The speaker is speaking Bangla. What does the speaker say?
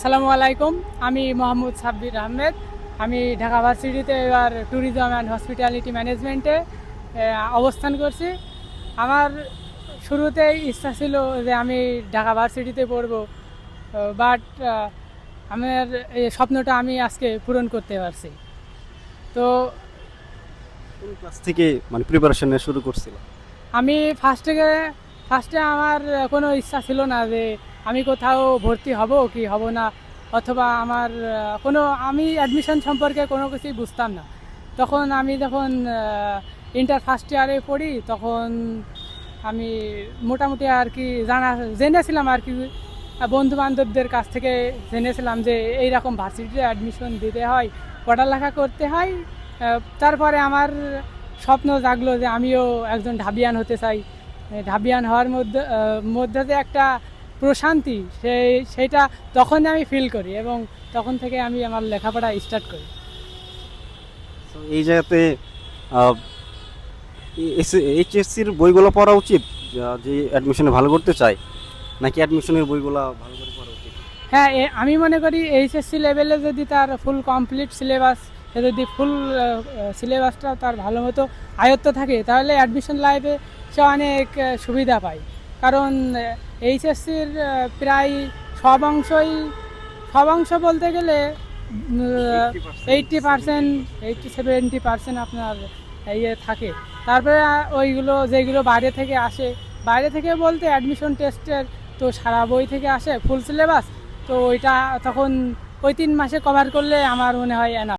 আসসালামু আলাইকুম আমি মোহাম্মদ সাব্বির আহমেদ। আমি ঢাকা ভার্সিটিতে এবার ট্যুরিজম অ্যান্ড হসপিটালিটি ম্যানেজমেন্টে অবস্থান করছি। আমার শুরুতেই ইচ্ছা ছিল যে আমি ঢাকা ভার্সিটিতে পড়ব বাট আমার এই স্বপ্নটা আমি আজকে পূরণ করতে পারছি। তো ক্লাস থেকে মানে প্রিপারেশন শুরু করছিল? আমি ফার্স্টে ফার্স্টে আমার কোনো ইচ্ছা ছিল না যে আমি কোথাও ভর্তি হব কি হব না? অথবা আমার কোনো, আমি অ্যাডমিশন সম্পর্কে কোনো কিছুই বুঝতাম না। তখন আমি যখন ইন্টার ফার্স্ট ইয়ারে পড়ি, তখন আমি মোটামুটি আর কি জানা, জেনেছিলাম আর কি বন্ধু বান্ধবদের কাছ থেকে জেনেছিলাম যে এইরকম ভার্সিটিতে অ্যাডমিশন দিতে হয়, পড়ালেখা করতে হয়। তারপরে আমার স্বপ্ন জাগলো যে আমিও একজন ঢাবিয়ান হতে চাই। ঢাবিয়ান হওয়ার মধ্যে মধ্যে যে একটা প্রশান্তি সেই সেইটা তখন আমি ফিল করি এবং তখন থেকে আমি আমার লেখাপড়া স্টার্ট করি। এই জায়গাতে এইচএসসির বইগুলো পড়া উচিত? যা- অ্যাডমিশনে ভালো করতে চায় নাকি অ্যাডমিশনের বইগুলো ভালো করে পড়া উচিত? হ্যাঁ আমি মনে করি এইচএসসি লেভেলে যদি তার ফুল কমপ্লিট সিলেবাস সে যদি ফুল সিলেবাসটা তার ভালো মতো আয়ত্ত থাকে তাহলে অ্যাডমিশন লাইফে সে অনেক সুবিধা পায়। কারণ এইচএসসির প্রায় সব অংশই, সব অংশ বলতে গেলে eighty percent eighty seventy percent আপনার ইয়ে থাকে। তারপরে ওইগুলো, যেগুলো বাইরে থেকে আসে, বাইরে থেকে বলতে অ্যাডমিশন টেস্টের তো সারা বই থেকে আসে ফুল সিলেবাস তো ওইটা তখন ওই তিন মাসে কভার করলে আমার মনে হয় এনা